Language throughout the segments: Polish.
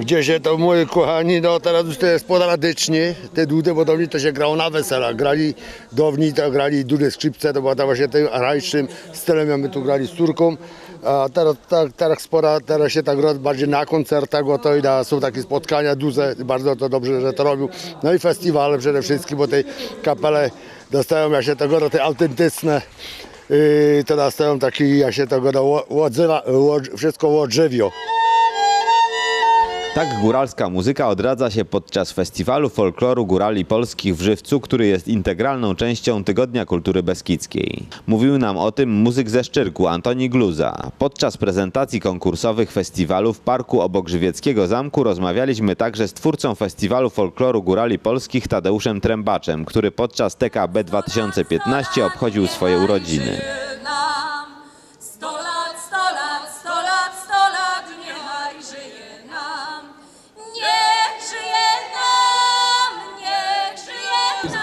Gdzie się to moi kochani, no teraz już to jest sporadycznie, te dudy, bo dawniej to się grało na weselach, grali dawniej to grali dude skrzypce, to była właśnie tym archaicznym stylem, my tu grali z córką, a teraz, tak, teraz spora, teraz się tak gra bardziej na koncertach, bo to i na, są takie spotkania duże, bardzo to dobrze, że to robił, no i festiwale przede wszystkim, bo tej kapele dostają, jak się tego, te autentyczne, yy, to dostają taki, jak się tego, łodz- wszystko łodrzewio. Tak góralska muzyka odradza się podczas festiwalu folkloru górali polskich w Żywcu, który jest integralną częścią Tygodnia Kultury Beskidzkiej. Mówił nam o tym muzyk ze Szczyrku Antoni Gluza. Podczas prezentacji konkursowych festiwalu w parku obok Żywieckiego Zamku rozmawialiśmy także z twórcą festiwalu folkloru górali polskich Tadeuszem Trębaczem, który podczas TKB 2015 obchodził swoje urodziny.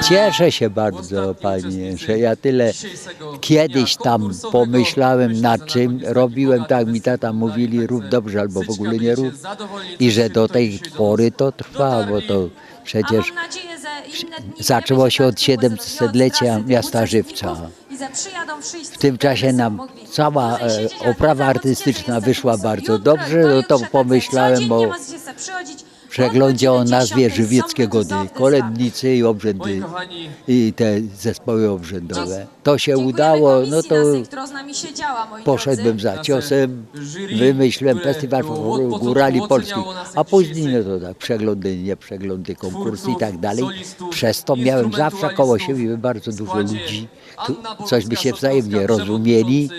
Cieszę się bardzo, panie, że ja tyle kiedyś tam pomyślałem nad czym, robiłem tak, mi tata mówili rób dobrze albo w ogóle nie rób i że do tej pory to trwa, bo to przecież zaczęło się od będziesz bardzo 700-lecia lubiła miasta Żywca. W tym czasie nam cała e, oprawa artystyczna wyszła bardzo dobrze, no to tak, pomyślałem codziennie przeglądzie o nazwie 10 Żywieckie są Gody, cudowne kolędnicy i obrzędy i te zespoły obrzędowe. To się udało, no to poszedłem za ciosem, które festiwal górali polskich, a później no to tak, przeglądy, nie przeglądy, konkursy i tak dalej. Przez to miałem zawsze koło siebie bardzo dużo ludzi, coś by się wzajemnie rozumieli.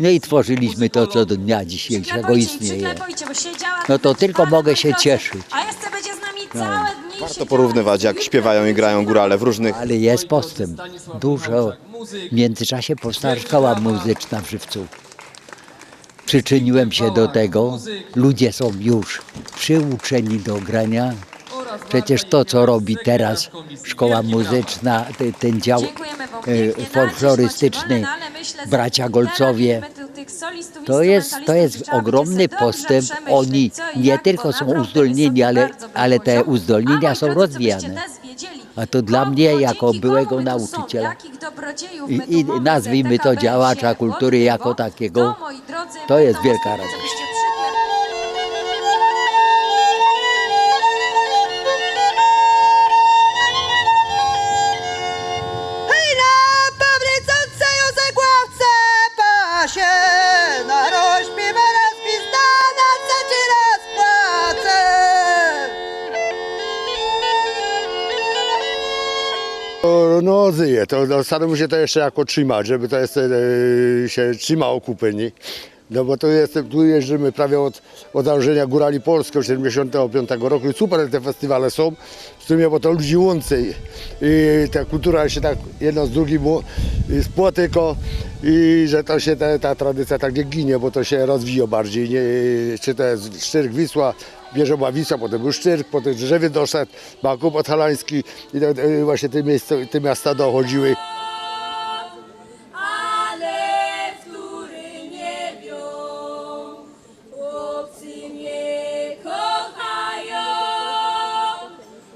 No i tworzyliśmy to, co do dnia dzisiejszego istnieje. No to tylko mogę się cieszyć. Warto porównywać, jak śpiewają i grają górale w różnych Ale jest postęp. Dużo. W międzyczasie powstała szkoła muzyczna w Żywcu. Przyczyniłem się do tego. Ludzie są już przyuczeni do grania. Przecież to, co robi teraz szkoła muzyczna, te- ten dział e, folklorystyczny, bracia Golcowie, to jest, to jest ogromny postęp. Oni nie tylko są uzdolnieni, ale, ale te uzdolnienia są rozwijane. A to dla mnie, jako byłego nauczyciela i, i nazwijmy to działacza kultury jako takiego, to, jest wielka radość. No zyje, to no, się to jeszcze jako trzymać, żeby to jest, e, się trzymało kupy? No bo to jest, tu jeździmy prawie od, od Górali Polskie od 75 roku i super te festiwale są, w sumie bo to ludzi łączy i ta kultura się tak jedno z drugim spotyka i że to się ta, ta tradycja tak nie ginie, bo to się rozwija bardziej, nie? czy to jest Szczyrk Wisła, Wisła, potem był Szczyrk, potem Drzewie doszedł, Bakub Podhalański i to, e, właśnie te, miejsca, te miasta dochodziły. Ale w który nie wią, chłopcy mnie kochają,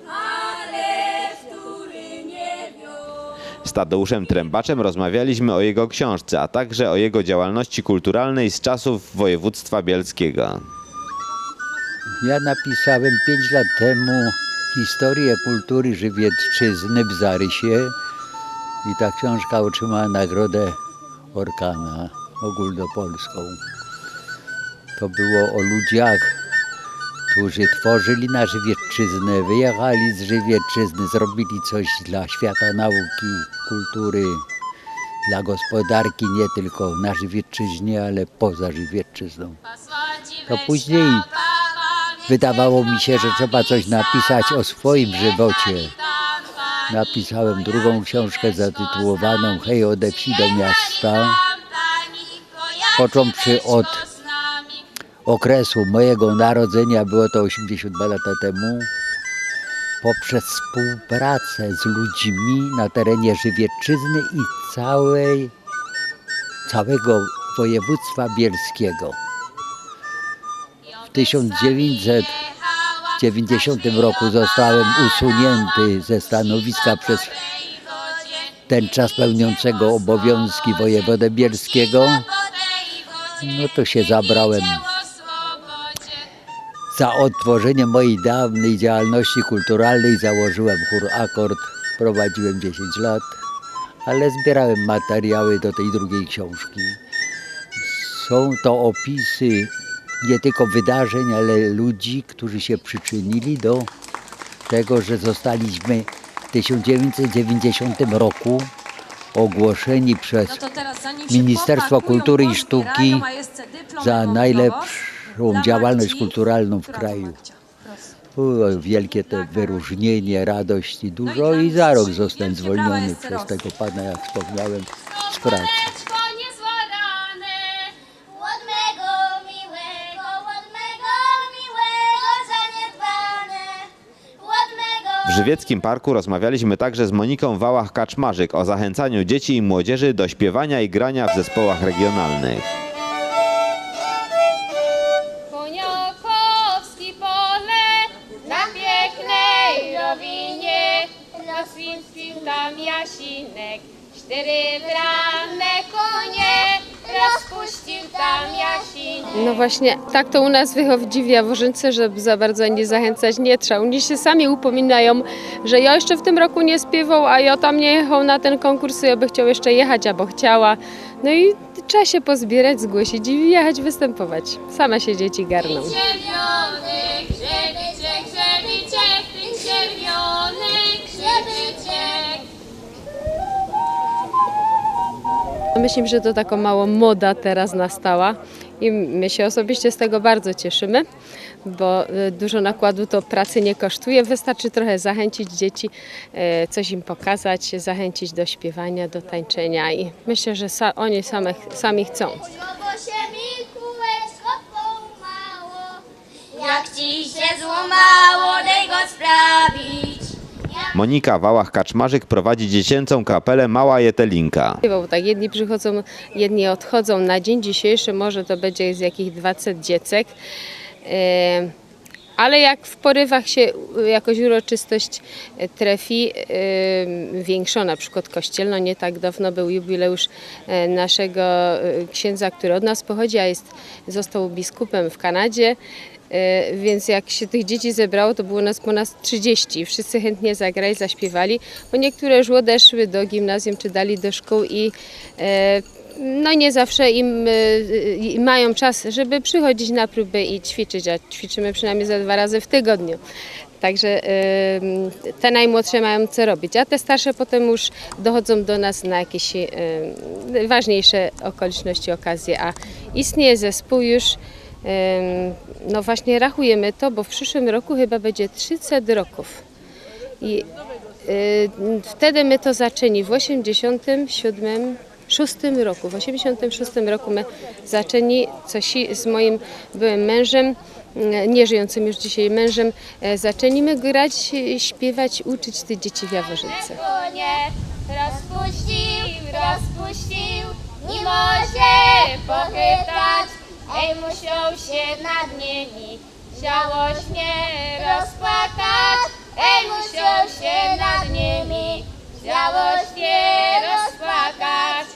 ale w który nie wią. Z Tadeuszem Trębaczem rozmawialiśmy o jego książce, a także o jego działalności kulturalnej z czasów województwa bielskiego. Ja napisałem 5 lat temu historię kultury Żywiecczyzny w zarysie i ta książka otrzymała nagrodę Orkana ogólnopolską. To było o ludziach, którzy tworzyli na Żywiecczyznę, wyjechali z Żywiecczyzny, zrobili coś dla świata nauki, kultury, dla gospodarki nie tylko na Żywiecczyźnie, ale poza Żywiecczyzną. To później wydawało mi się, że trzeba coś napisać o swoim żywocie. Napisałem drugą książkę zatytułowaną Hej ode wsi do miasta. Począwszy od okresu mojego narodzenia, było to 82 lata temu, poprzez współpracę z ludźmi na terenie Żywiecczyzny i całej, całego województwa bielskiego. W 1900 90 roku zostałem usunięty ze stanowiska przez ten czas pełniącego obowiązki wojewodę bielskiego, no to się zabrałem za odtworzenie mojej dawnej działalności kulturalnej. Założyłem chór Akord, prowadziłem 10 lat, ale zbierałem materiały do tej drugiej książki. Są to opisy nie tylko wydarzeń, ale ludzi, którzy się przyczynili do tego, że zostaliśmy w 1990 roku ogłoszeni przez No teraz, Ministerstwo Kultury i Sztuki za najlepszą działalność kulturalną w kraju. Magcia. Proszę. O, wielkie te wyróżnienie, radości No i dużo dla i za rok zostałem zwolniony przez tego pana, jak wspomniałem, z pracy. Żywieckim Parku rozmawialiśmy także z Moniką Wałach-Kaczmarzyk o zachęcaniu dzieci i młodzieży do śpiewania i grania w zespołach regionalnych. Koniakowski pole na pięknej rowinie, rozpił tam jasinek, cztery brane konie, tam jasinek. No właśnie, tak to u nas wychodzi w Jaworzynce, żeby za bardzo nie zachęcać nie trzeba. Oni się sami upominają, że ja jeszcze w tym roku nie śpiewał, a ja tam nie jechał na ten konkurs, ja by chciał jeszcze jechać, albo chciała. No i trzeba się pozbierać, zgłosić i jechać występować. Same się dzieci garną. Czerwiony grzebicie, Myślę, że to taka mała moda teraz nastała i my się osobiście z tego bardzo cieszymy, bo y, dużo nakładu to pracy nie kosztuje. Wystarczy trochę zachęcić dzieci, y, coś im pokazać, zachęcić do śpiewania, do tańczenia i myślę, że oni same, sami chcą. Jak ci się sprawić. Monika Wałach-Kaczmarzyk prowadzi dziecięcą kapelę Mała Jetelinka. Bo tak jedni przychodzą, jedni odchodzą. Na dzień dzisiejszy może to będzie z jakich 20 dziecek. E, Ale jak w porywach się y, jakoś uroczystość e, trafi, e, większa, na przykład kościelno, nie tak dawno był jubileusz e, naszego e, księdza, który od nas pochodzi, a jest, został biskupem w Kanadzie. E, Więc jak się tych dzieci zebrało, to było nas ponad 30. Wszyscy chętnie zagrali, zaśpiewali, bo niektóre już odeszły do gimnazjum czy dali do szkół i e, no nie zawsze im i mają czas, żeby przychodzić na próby i ćwiczyć, a ćwiczymy przynajmniej za dwa razy w tygodniu. Także te najmłodsze mają co robić, a te starsze potem już dochodzą do nas na jakieś ważniejsze okoliczności, okazje, a istnieje zespół już No właśnie rachujemy to, bo w przyszłym roku chyba będzie 300 roków. I y, wtedy my to zaczęli w 87 szóstym roku. W 86 roku my zaczęli coś z moim byłym mężem, y, nieżyjącym już dzisiaj mężem, y, zaczęliśmy grać, śpiewać, uczyć te dzieci w Jaworzynce. konie rozpuścił, rozpuścił, nie może pochytać, ej musiał się nad nimi żałośnie rozpłakać, ej musiał się nad nimi żałośnie rozpłakać.